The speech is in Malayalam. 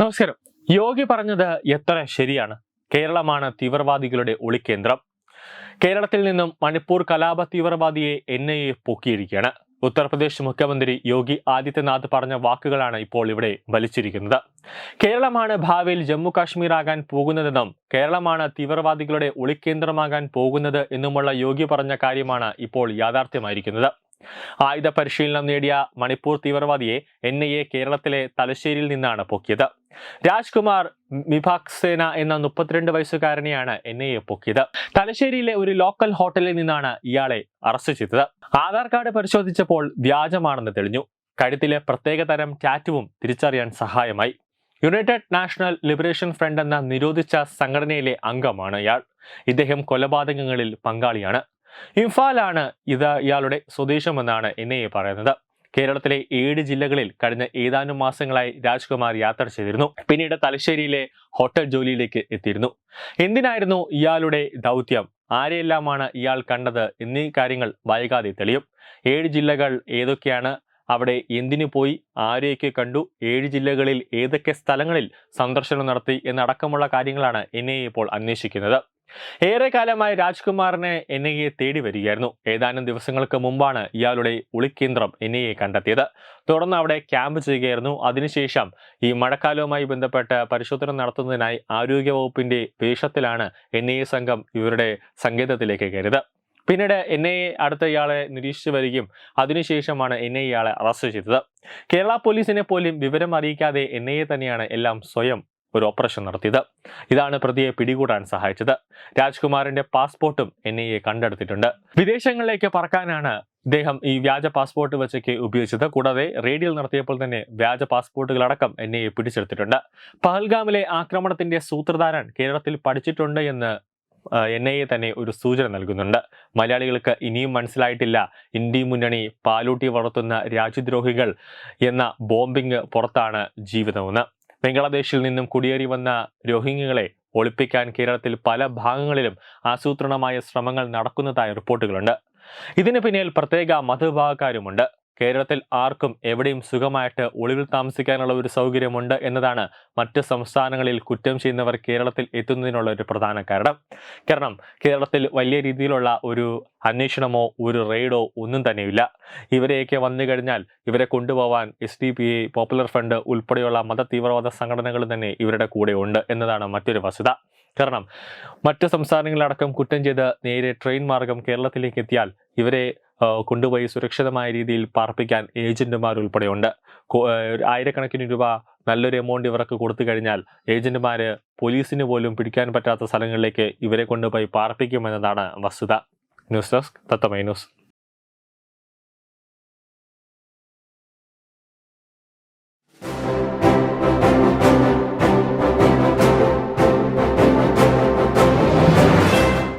നമസ്കാരം. യോഗി പറഞ്ഞത് എത്ര ശരിയാണ്? കേരളമാണ് തീവ്രവാദികളുടെ ഒളിക്കേന്ദ്രം കേരളത്തിൽ നിന്നും മണിപ്പൂർ കലാപ തീവ്രവാദിയെ എൻ ഐ എ പൊക്കിയിരിക്കുകയാണ്. ഉത്തർപ്രദേശ് മുഖ്യമന്ത്രി യോഗി ആദിത്യനാഥ് പറഞ്ഞ വാക്കുകളാണ് ഇപ്പോൾ ഇവിടെ വലിച്ചിരിക്കുന്നത് കേരളമാണ് ഭാവിയിൽ ജമ്മു കാശ്മീർ ആകാൻ പോകുന്നതെന്നും കേരളമാണ് തീവ്രവാദികളുടെ ഒളിക്കേന്ദ്രമാകാൻ പോകുന്നത് എന്നുമുള്ള യോഗി പറഞ്ഞ കാര്യമാണ് ഇപ്പോൾ യാഥാർത്ഥ്യമായിരിക്കുന്നത്. ആയുധ പരിശീലനം നേടിയ മണിപ്പൂർ തീവ്രവാദിയെ എൻ ഐ എ കേരളത്തിലെ തലശ്ശേരിയിൽ നിന്നാണ് പൊക്കിയത്. രാജ്കുമാർ മിഭാക് മിഭാക്സേന എന്ന മുപ്പത്തിരണ്ട് വയസ്സുകാരനെയാണ് എൻ ഐ എ പൊക്കിയത്. തലശ്ശേരിയിലെ ഒരു ലോക്കൽ ഹോട്ടലിൽ നിന്നാണ് ഇയാളെ അറസ്റ്റ് ചെയ്തത്. ആധാർ കാർഡ് പരിശോധിച്ചപ്പോൾ വ്യാജമാണെന്ന് തെളിഞ്ഞു. കഴുത്തിലെ പ്രത്യേക തരം ടാറ്റുവും തിരിച്ചറിയാൻ സഹായമായി. യുണൈറ്റഡ് നാഷണൽ ലിബറേഷൻ ഫ്രണ്ട് എന്ന നിരോധിച്ച സംഘടനയിലെ അംഗമാണ് ഇയാൾ. ഇദ്ദേഹം കൊലപാതകങ്ങളിൽ പങ്കാളിയാണ്. ഇംഫാലാണ് ഇത് ഇയാളുടെ സ്വദേശമെന്നാണ് എൻ ഐ എ പറയുന്നത്. കേരളത്തിലെ ഏഴ് ജില്ലകളിൽ കഴിഞ്ഞ ഏതാനും മാസങ്ങളായി രാജ്കുമാർ യാത്ര ചെയ്തിരുന്നു. പിന്നീട് തലശ്ശേരിയിലെ ഹോട്ടൽ ജോലിയിലേക്ക് എത്തിയിരുന്നു. എന്തിനായിരുന്നു ഇയാളുടെ ദൗത്യം? ആരെയെല്ലാമാണ് ഇയാൾ കണ്ടത്? എന്നീ കാര്യങ്ങൾ വൈകാതെ തെളിയും. ഏഴ് ജില്ലകൾ ഏതൊക്കെയാണ്? അവിടെ എന്തിനു പോയി? ആരെയൊക്കെ കണ്ടു? ഏഴ് ജില്ലകളിൽ ഏതൊക്കെ സ്ഥലങ്ങളിൽ സന്ദർശനം നടത്തി? എന്നടക്കമുള്ള കാര്യങ്ങളാണ് എൻ ഇപ്പോൾ അന്വേഷിക്കുന്നത്. ഏറെ കാലമായി രാജ്കുമാറിനെ എൻ ഐ എ തേടി വരികയായിരുന്നു. ഏതാനും ദിവസങ്ങൾക്ക് മുമ്പാണ് ഇയാളുടെ ഒളിക്കേന്ദ്രം എൻ ഐ എ കണ്ടെത്തിയത്. തുടർന്ന് അവിടെ ക്യാമ്പ് ചെയ്യുകയായിരുന്നു. അതിനുശേഷം ഈ മഴക്കാലവുമായി ബന്ധപ്പെട്ട് പരിശോധന നടത്തുന്നതിനായി ആരോഗ്യവകുപ്പിന്റെ വേഷത്തിലാണ് എൻ ഐ എ സംഘം ഇവരുടെ സങ്കേതത്തിലേക്ക് കയറിയത്. പിന്നീട് എൻ ഐ എ അടുത്ത ഇയാളെ നിരീക്ഷിച്ചു വരികയും അതിനുശേഷമാണ് എൻ ഐ ഇയാളെ അറസ്റ്റ് ചെയ്തത്. കേരള പോലീസിനെ പോലും വിവരം അറിയിക്കാതെ എൻ ഐ എ തന്നെയാണ് എല്ലാം സ്വയം ഒരു ഓപ്പറേഷൻ നടത്തിയത്. ഇതാണ് പ്രതിയെ പിടികൂടാൻ സഹായിച്ചത്. രാജ്കുമാറിന്റെ പാസ്പോർട്ടും എൻ ഐ എ കണ്ടെടുത്തിട്ടുണ്ട്. വിദേശങ്ങളിലേക്ക് പറക്കാനാണ് ഇദ്ദേഹം ഈ വ്യാജ പാസ്പോർട്ട് വെച്ചൊക്കെ ഉപയോഗിച്ചത്. കൂടാതെ റേഡിയോ നടത്തിയപ്പോൾ തന്നെ വ്യാജ പാസ്പോർട്ടുകളടക്കം എൻ ഐ എ പിടിച്ചെടുത്തിട്ടുണ്ട്. പഹൽഗാമിലെ ആക്രമണത്തിന്റെ സൂത്രധാരൻ കേരളത്തിൽ പഠിച്ചിട്ടുണ്ട് എന്ന് എൻ ഐ എ തന്നെ ഒരു സൂചന നൽകുന്നുണ്ട്. മലയാളികൾക്ക് ഇനിയും മനസ്സിലായിട്ടില്ല. ഇന്ത്യ മുന്നണി പാലൂട്ടി വളർത്തുന്ന രാജ്യദ്രോഹികൾ എന്ന ബോംബിംഗ് പുറത്താണ് ജീവിതമെന്ന്. ബംഗ്ലാദേശിൽ നിന്നും കുടിയേറി വന്ന രോഹിംഗ്യകളെ ഒളിപ്പിക്കാൻ കേരളത്തിൽ പല ഭാഗങ്ങളിലും ആസൂത്രണമായ ശ്രമങ്ങൾ നടക്കുന്നതായി റിപ്പോർട്ടുകളുണ്ട്. ഇതിന് പിന്നിൽ പ്രത്യേക മതവിഭാഗക്കാരുമുണ്ട്. കേരളത്തിൽ ആർക്കും എവിടെയും സുഖമായിട്ട് ഒളിവിൽ താമസിക്കാനുള്ള ഒരു സൗകര്യമുണ്ട് എന്നതാണ് മറ്റ് സംസ്ഥാനങ്ങളിൽ കുറ്റം ചെയ്യുന്നവർ കേരളത്തിൽ എത്തുന്നതിനുള്ള ഒരു പ്രധാന കാരണം. കാരണം കേരളത്തിൽ വലിയ രീതിയിലുള്ള ഒരു അന്വേഷണമോ ഒരു റെയ്ഡോ ഒന്നും തന്നെയില്ല. ഇവരെയൊക്കെ വന്നു കഴിഞ്ഞാൽ ഇവരെ കൊണ്ടുപോകാൻ S D P I popular front ഉൾപ്പെടെയുള്ള മത തീവ്രവാദ സംഘടനകൾ തന്നെ ഇവരുടെ കൂടെ ഉണ്ട് എന്നതാണ് മറ്റൊരു വസ്തുത. കാരണം മറ്റ് സംസ്ഥാനങ്ങളിലടക്കം കുറ്റം ചെയ്ത് നേരെ ട്രെയിൻ മാർഗം കേരളത്തിലേക്ക് എത്തിയാൽ ഇവരെ കൊണ്ടുപോയി സുരക്ഷിതമായ രീതിയിൽ പാർപ്പിക്കാൻ ഏജന്റുമാർ ഉൾപ്പെടെയുണ്ട്. ആയിരക്കണക്കിന് രൂപ നല്ലൊരു എമൗണ്ട് ഇവർക്ക് കൊടുത്തു കഴിഞ്ഞാൽ ഏജന്റുമാർ പോലീസിന് പോലും പിടിക്കാൻ പറ്റാത്ത സ്ഥലങ്ങളിലേക്ക് ഇവരെ കൊണ്ടുപോയി പാർപ്പിക്കുമെന്നതാണ് വസ്തുത. News desk Tatwamayi news.